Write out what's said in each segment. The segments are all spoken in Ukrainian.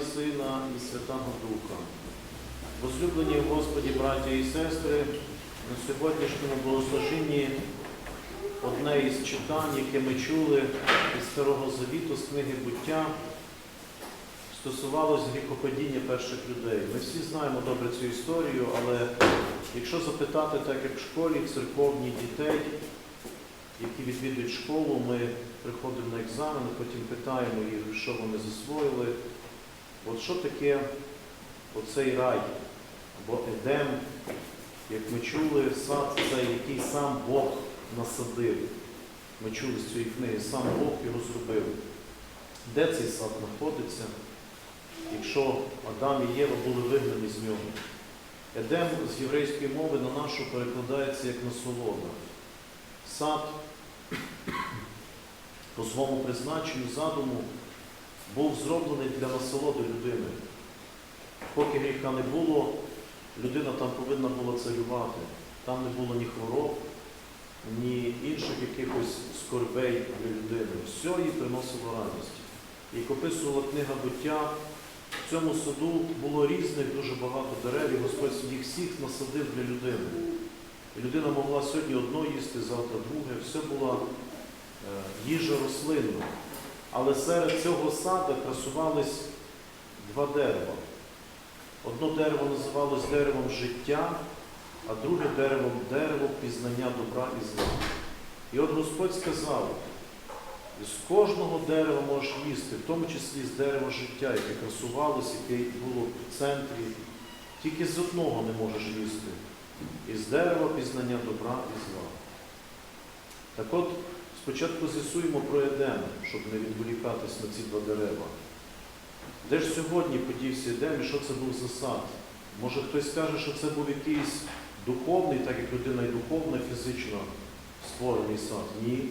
і Сина, і Святого Духа. Возлюблені в Господі, браття і сестри, на сьогоднішньому богослужінні одне із читань, яке ми чули із Старого Завіту, з книги буття, стосувалось гріхопадіння перших людей. Ми всі знаємо добре цю історію, але якщо запитати, так як в школі, церковні дітей, які відвідують школу, ми приходимо на екзамени, потім питаємо їх, що вони засвоїли. От що таке оцей рай або Едем, як ми чули, сад це який сам Бог насадив. Ми чули з цієї книги, сам Бог його зробив. Де цей сад знаходиться, якщо Адам і Єва були вигнані з нього? Едем з єврейської мови на нашу перекладається як насолода. Сад по своєму призначенню задуму був зроблений для насолоди людини. Поки гріха не було, людина там повинна була царювати. Там не було ні хвороб, ні інших якихось скорбей для людини. Все їй приносило радість. Як описувала книга буття, в цьому саду було різних дуже багато дерев, і Господь їх всіх насадив для людини. І людина могла сьогодні одно їсти, завтра друге. Все була е, їжа рослинна. Але серед цього саду красувались два дерева. Одно дерево називалось деревом життя, а друге деревом дерево пізнання добра і зла. І от Господь сказав, з кожного дерева можеш їсти, в тому числі з дерева життя, яке красувалось, яке було в центрі. Тільки з одного не можеш їсти. Із дерева пізнання добра і зла. Так от, спочатку з'ясуємо про Едем, щоб не відволікатись на ці два дерева. Де ж сьогодні подівся Едем і що це був за сад? Може хтось скаже, що це був якийсь духовний, так як людина і духовна, фізично створений сад? Ні.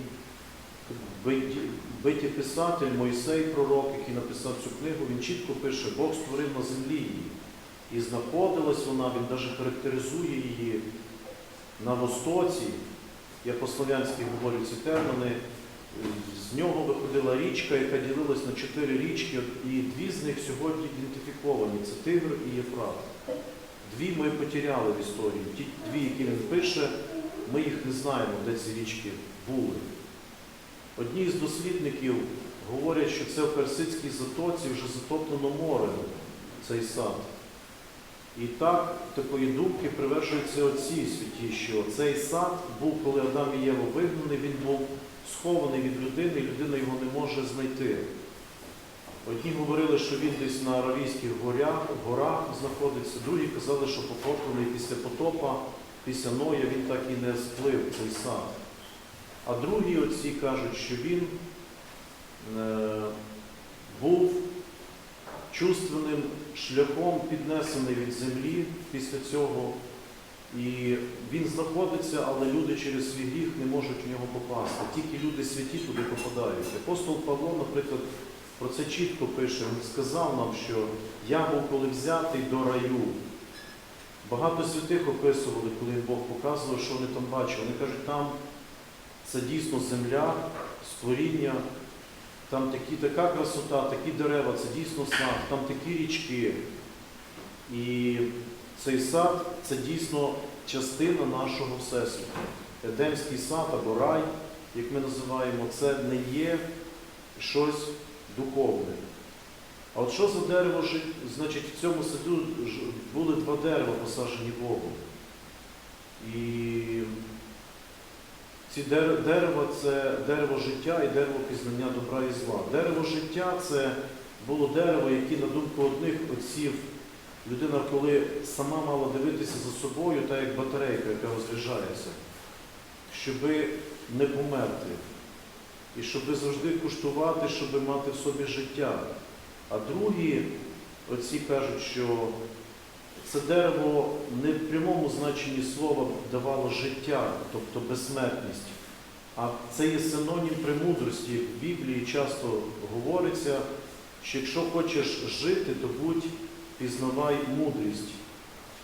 Биті писатель Мойсей, пророк, який написав цю книгу, він чітко пише, Бог створив на землі її. І знаходилась вона, він навіть характеризує її на востоці. Я по-слов'янськи говорю ці терміни. З нього виходила річка, яка ділилась на чотири річки, і дві з них сьогодні ідентифіковані це Тигр і Єфрат. Дві ми потеряли в історії. Ті дві, які він пише, ми їх не знаємо, де ці річки були. Одні з дослідників говорять, що це в Персидській затоці вже затоплено морем цей сад. І так, такої думки привершуються отці святі, що цей сад був, коли Адам і Єва вигнаний, він був схований від людини, і людина його не може знайти. Одні говорили, що він десь на Аравійських горях, горах знаходиться, другі казали, що потоплений після потопа, після Ноя він так і не сплив цей сад. А другі отці кажуть, що він е, був чувственним шляхом піднесений від землі після цього. І він знаходиться, але люди через свій гріх не можуть в нього попасти. Тільки люди святі туди попадають. Апостол Павло, наприклад, про це чітко пише. Він сказав нам, що я був коли взятий до раю. Багато святих описували, коли Бог показував, що вони там бачили. Вони кажуть, там це дійсно земля, створіння, там такі, така красота, такі дерева, це дійсно сад, там такі річки. І цей сад це дійсно частина нашого Всесвіту. Едемський сад або рай, як ми називаємо, це не є щось духовне. А от що за дерево жит- Значить, в цьому саду були два дерева посаджені Богом. І ці дер- дерева це дерево життя і дерево пізнання добра і зла. Дерево життя це було дерево, яке, на думку одних отців, людина, коли сама мала дивитися за собою, так як батарейка, яка розряджається, щоби не померти. І щоб завжди куштувати, щоб мати в собі життя. А другі отці кажуть, що це дерево не в прямому значенні слова давало життя, тобто безсмертність, а це є синонім премудрості. В Біблії часто говориться, що якщо хочеш жити, то будь пізнавай мудрість.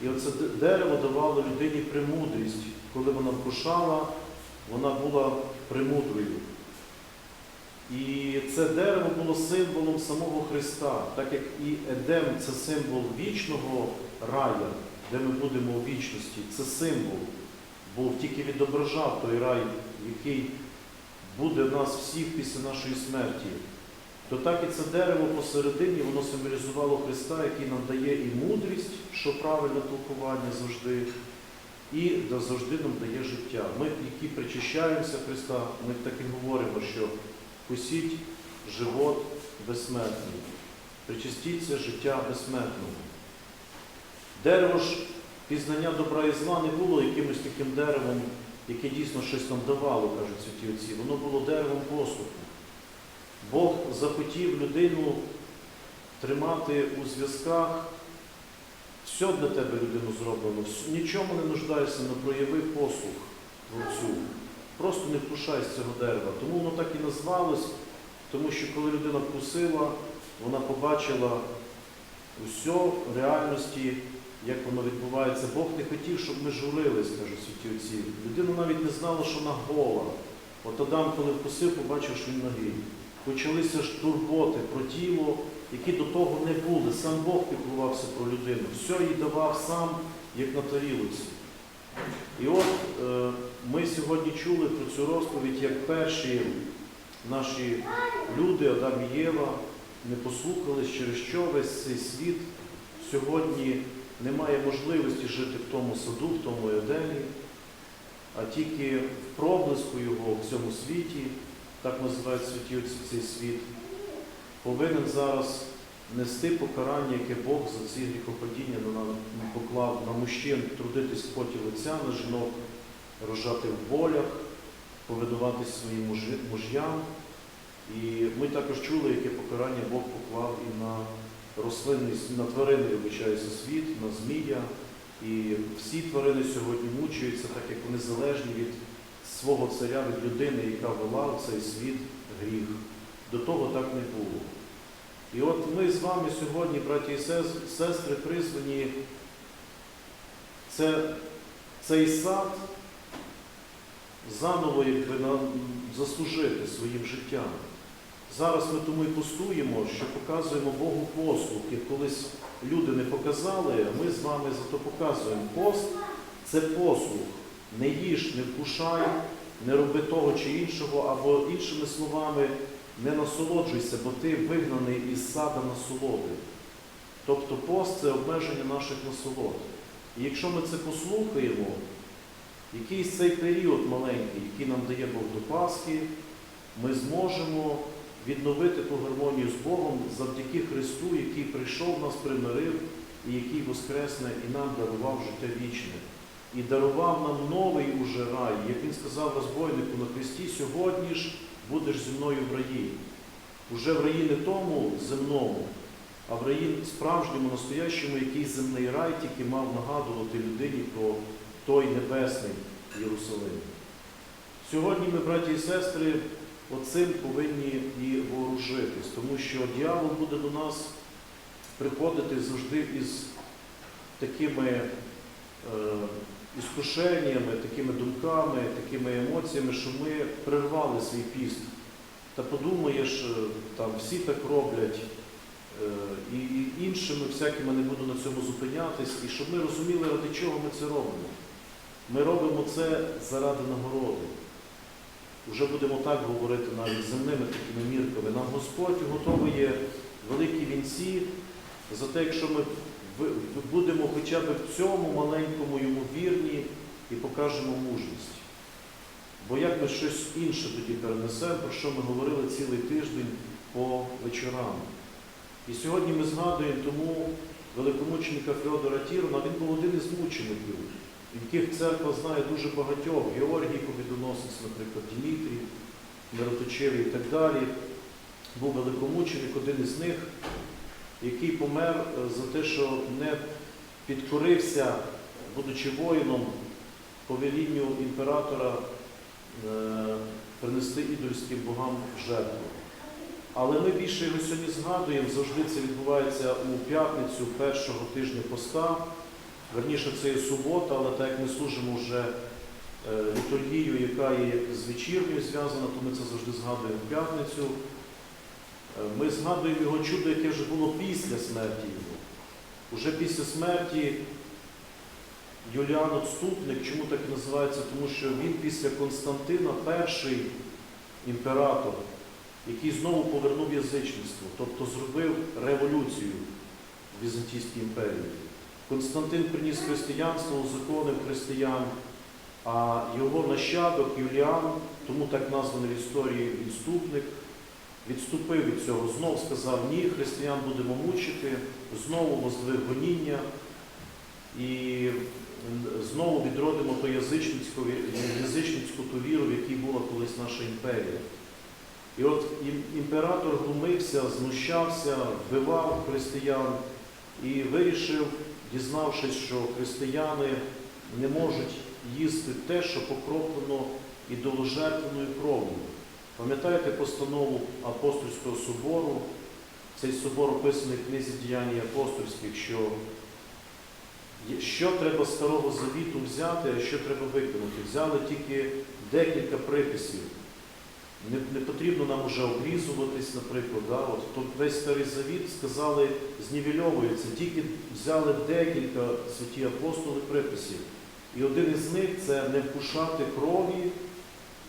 І оце дерево давало людині премудрість. Коли вона вкушала, вона була премудрою. І це дерево було символом самого Христа, так як і Едем це символ вічного рая, де ми будемо у вічності. Це символ, бо тільки відображав той рай, який буде в нас всіх після нашої смерті. То так і це дерево посередині, воно символізувало Христа, який нам дає і мудрість, що правильне толкування завжди, і завжди нам дає життя. Ми, які причащаємося Христа, ми так і говоримо, що кусіть живот безсмертний, причастіться життя безсмертного. Дерево ж пізнання добра і зла не було якимось таким деревом, яке дійсно щось нам давало, кажуть святі отці. Воно було деревом послуху. Бог захотів людину тримати у зв'язках. Все для тебе людину зроблено, нічому не нуждаєшся, не прояви послух Творцю. Просто не вкушай з цього дерева. Тому воно так і назвалось, тому що коли людина вкусила, вона побачила усе в реальності, як воно відбувається. Бог не хотів, щоб ми журились, кажуть святі отці. Людина навіть не знала, що вона гола. От Адам, коли вкусив, побачив, що він нагий. Почалися ж турботи про тіло, які до того не були. Сам Бог піклувався про людину. Все їй давав сам, як на тарілці. І от е, ми сьогодні чули про цю розповідь, як перші наші люди, Адам і Єва, не послухались, через що весь цей світ сьогодні не має можливості жити в тому саду, в тому Едемі, а тільки в проблиску його в цьому світі, так називають святі цей світ, повинен зараз нести покарання, яке Бог за ці гріхопадіння поклав на мужчин трудитись в поті лиця, на жінок рожати в болях, повинуватись своїм муж'ям. І ми також чули, яке покарання Бог поклав і на рослинний, на тваринний вибачається світ, на змія. І всі тварини сьогодні мучаються, так як вони залежні від свого царя, від людини, яка вела в цей світ гріх. До того так не було. І от ми з вами сьогодні, браті і сестри, призвані це, цей сад заново заслужити своїм життям. Зараз ми тому і пустуємо, що показуємо Богу послуг. І колись люди не показали, ми з вами зато показуємо. Пост це послуг. Не їж, не вкушай, не роби того чи іншого, або іншими словами, не насолоджуйся, бо ти вигнаний із сада насолоди. Тобто пост це обмеження наших насолод. І якщо ми це послухаємо, якийсь цей період маленький, який нам дає Бог до Пасхи, ми зможемо відновити ту гармонію з Богом завдяки Христу, який прийшов, нас примирив і який воскресне і нам дарував життя вічне. І дарував нам новий уже рай, як він сказав розбойнику на Христі, сьогодні ж будеш зі мною в раї. Уже в раї не тому земному, а в раї справжньому, настоящому, який земний рай тільки мав нагадувати людині про той небесний Єрусалим. Сьогодні ми, браті і сестри, оцим повинні і вооружитись, тому що дьявол буде до нас приходити завжди із такими е, іскушеннями, такими думками, такими емоціями, що ми прервали свій піст. Та подумаєш, е, там всі так роблять, е, і, іншими всякими не буду на цьому зупинятись, і щоб ми розуміли, ради чого ми це робимо. Ми робимо це заради нагороди. Уже будемо так говорити навіть земними такими мірками. Нам Господь готовує великі вінці за те, якщо ми будемо хоча б в цьому маленькому йому вірні і покажемо мужність. Бо як ми щось інше тоді перенесемо, про що ми говорили цілий тиждень по вечорам. І сьогодні ми згадуємо тому великомученика Феодора Тірона, він був один із мучеників, яких церква знає дуже багатьох. Георгій Побідоносець, наприклад, Дімітрій, Мироточивий і так далі. Був великомученик, один із них, який помер е, за те, що не підкорився, будучи воїном, повелінню імператора е, принести ідольським богам жертву. Але ми більше його сьогодні згадуємо, завжди це відбувається у п'ятницю першого тижня поста. Верніше, це є субота, але так як ми служимо вже е, літургію, яка є з вечірньою зв'язана, то ми це завжди згадуємо в п'ятницю. Е, Ми згадуємо його чудо, яке вже було після смерті його. Уже після смерті Юліан Отступник, чому так і називається? Тому що він після Константина перший імператор, який знову повернув язичництво, тобто зробив революцію в Візантійській імперії. Константин приніс християнство, узаконив християн, а його нащадок Юліан, тому так названий в історії відступник, відступив від цього, знов сказав, ні, християн будемо мучити, знову воздвиг гоніння і знову відродимо ту язичницьку, язичницьку ту віру, в якій була колись наша імперія. І от імператор глумився, знущався, вбивав християн і вирішив, дізнавшись, що християни не можуть їсти те, що покроплено ідоложертвеною кров'ю. Пам'ятаєте постанову апостольського собору? Цей собор описаний в книзі діянь апостольських, що що треба старого завіту взяти, а що треба виконати. Взяли тільки декілька приписів. Не, не потрібно нам вже обрізуватись, наприклад. Да? От, то весь старий завіт сказали, знівельовується. Тільки взяли декілька святі апостоли приписів. І один із них це не вкушати крові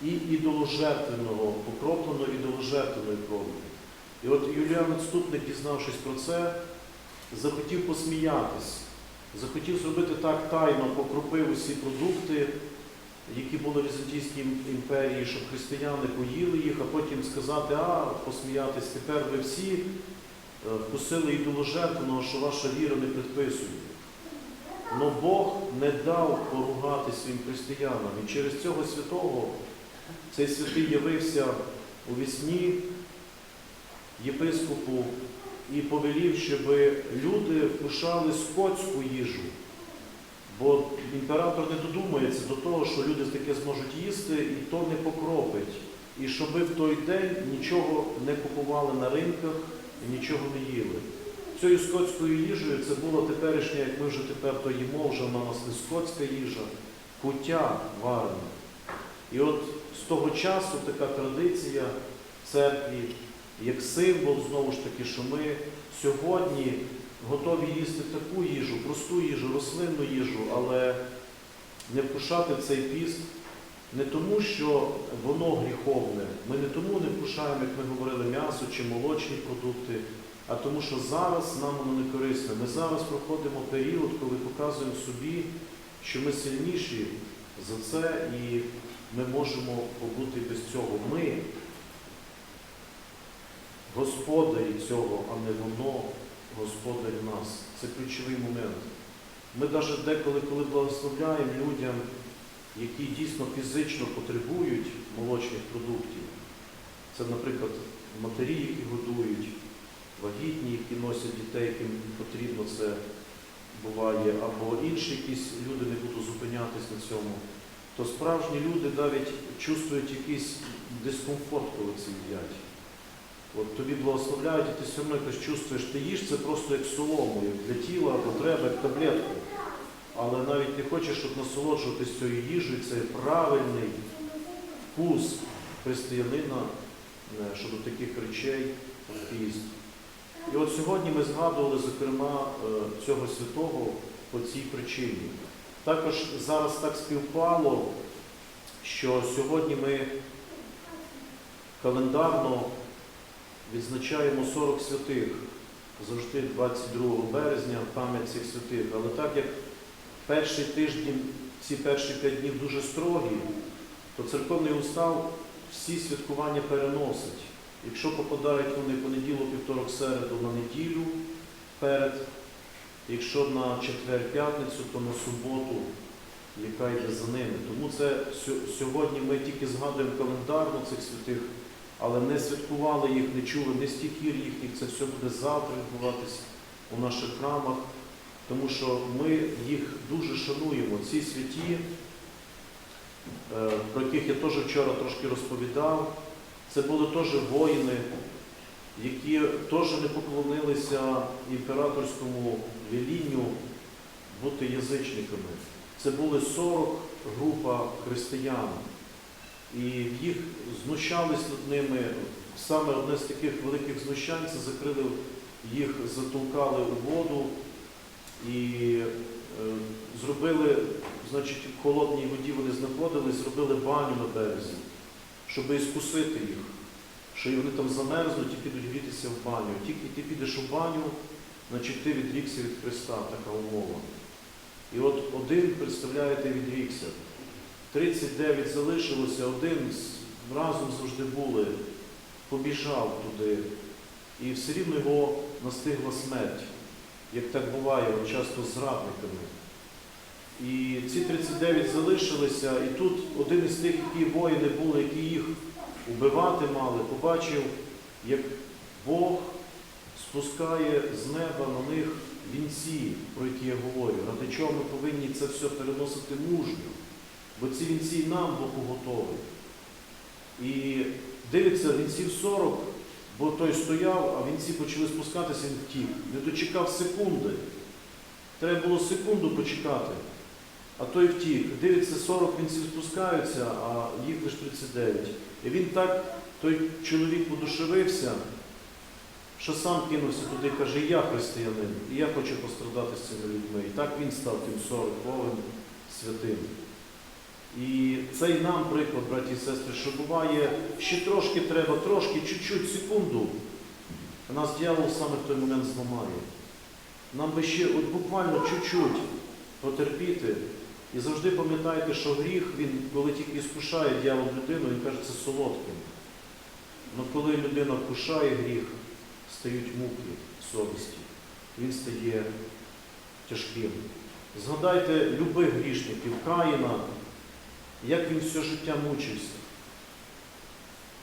і ідоложертвеного, покропленого ідоложертвеної крові. І от Юліан Відступник, дізнавшись про це, захотів посміятись, захотів зробити так тайно, покропив усі продукти, які були в Візантійській імперії, щоб християни поїли їх, а потім сказати, а посміятись, тепер ви всі е, вкусили ідоложертвеного, що ваша віра не предписує. Но Бог не дав поругати своїм християнам. І через цього святого цей святий явився у вісні єпископу і повелів, щоб люди вкушали скотську імператор не додумається до того, що люди таке зможуть їсти, і то не покропить. І щоби в той день нічого не купували на ринках і нічого не їли. Цією скотською їжею це було теперішнє, як ми вже тепер то їмо, вже в нас не скотська їжа, куття варене. І от з того часу така традиція церкві, як символ, знову ж таки, що ми сьогодні готові їсти таку їжу, просту їжу, рослинну їжу, але не вкушати цей піст не тому, що воно гріховне. Ми не тому не вкушаємо, як ми говорили, м'ясо чи молочні продукти, а тому, що зараз нам воно не корисне. Ми зараз проходимо період, коли показуємо собі, що ми сильніші за це і ми можемо побути без цього. Ми господарі цього, а не воно господарі нас. Це ключовий момент. Ми навіть деколи, коли благословляємо людям, які дійсно фізично потребують молочних продуктів, це, наприклад, матері, які годують, вагітні, які носять дітей, яким потрібно це буває, або інші якісь люди не буду зупинятись на цьому, то справжні люди навіть чувствують якийсь дискомфорт, коли це їдять. От тобі благословляють, і ти все одно якось чувствуєш, ти їш це просто як солому, як для тіла, потреба, як таблетку. Але навіть ти хочеш, щоб насолоджуватись цією їжею, це правильний вкус християнина е, щодо таких речей піст. І от сьогодні ми згадували, зокрема, е, цього святого по цій причині. Також зараз так співпало, що сьогодні ми календарно відзначаємо 40 святих, завжди 22 березня пам'ять цих святих. Але так як перший тиждень, ці перші п'ять днів дуже строгі, то церковний устав всі святкування переносить. Якщо попадають вони понеділок, вівторок, середу на неділю перед, якщо на четвер-п'ятницю, то на суботу, яка йде за ними. Тому це сьогодні ми тільки згадуємо календарно цих святих, але не святкували їх, не чули, не стихір їхніх, це все буде завтра відбуватися у наших храмах, тому що ми їх дуже шануємо. Ці святі, е, про яких я теж вчора трошки розповідав, це були теж воїни, які теж не поклонилися імператорському велінню бути язичниками. Це були 40 група християн. І їх знущались над ними. Саме одне з таких великих знущань це закрили, їх затолкали у воду і е, зробили, значить, в холодній воді вони знаходились, зробили баню на березі, щоб іскусити їх, що вони там замерзнуть і підуть грітися в баню. Тільки ти підеш у баню, значить ти відрікся від Христа, така умова. І от один, представляєте, відрікся. 39 залишилося, один разом завжди були, побіжав туди, і все рівно його настигла смерть, як так буває, часто з зрадниками. І ці 39 залишилися, і тут один із тих, які воїни були, які їх убивати мали, побачив, як Бог спускає з неба на них вінці, про які я говорю, ради чого ми повинні це все переносити мужньо, бо ці вінці нам Бог уготовив. І дивиться, вінців 40, бо той стояв, а вінці почали спускатися, він втік. Не дочекав секунди. Треба було секунду почекати, а той втік. Дивиться, 40 вінців спускаються, а їх лише 39. І він так, той чоловік подушевився, що сам кинувся туди, каже, я християнин, і я хочу пострадати з цими людьми. І так він став тим 40 святим. І це і нам приклад, браті і сестри, що буває, ще трошки треба, трошки, чуть-чуть, секунду. А нас дьявол саме в той момент зламає. Нам би ще от буквально чуть-чуть потерпіти. І завжди пам'ятайте, що гріх, він, коли тільки іскушає дьявол людину, він каже, це солодким. Але коли людина вкушає гріх, стають муки совісті. Він стає тяжким. Згадайте любих грішників, Каїна, як він все життя мучився.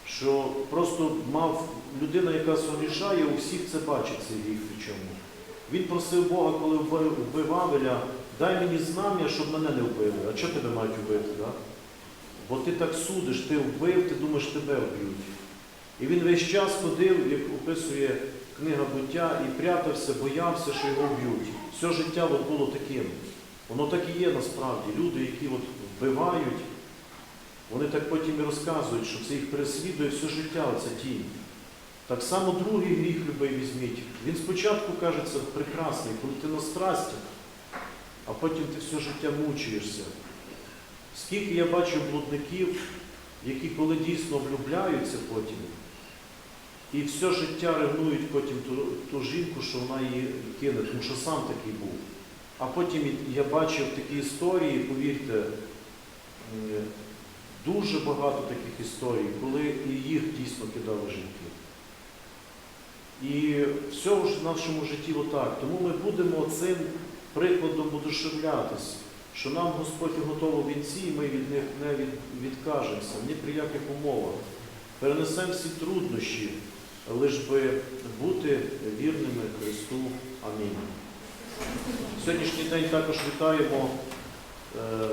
Що просто мав людина, яка согрішає, у всіх це бачить цей гріх причому. Він просив Бога, коли вбив Авеля, дай мені знам'я, щоб мене не вбили. А чого тебе мають вбити? Да? Бо ти так судиш, ти вбив, ти думаєш, тебе вб'ють. І він весь час ходив, як описує книга буття, і прятався, боявся, що його вб'ють. Все життя от було таким. Воно так і є насправді. Люди, які от вбивають, вони так потім і розказують, що це їх переслідує все життя, оця тінь. Так само другий гріх любий візьміть. Він спочатку кажеться прекрасний, коли ти на страстях, а потім ти все життя мучуєшся. Скільки я бачу блудників, які коли дійсно влюбляються потім, і все життя ревнують потім ту, ту жінку, що вона її кине, тому що сам такий був. А потім я бачив такі історії, повірте, дуже багато таких історій, коли і їх дійсно кидали жінки. І все в нашому житті отак. Тому ми будемо цим прикладом удушевлятись, що нам Господь готовив вінці, і ми від них не від, відкажемося, ні при яких умовах. Перенесемо всі труднощі, лиш би бути вірними Христу. Амінь. Сьогоднішній день також вітаємо е,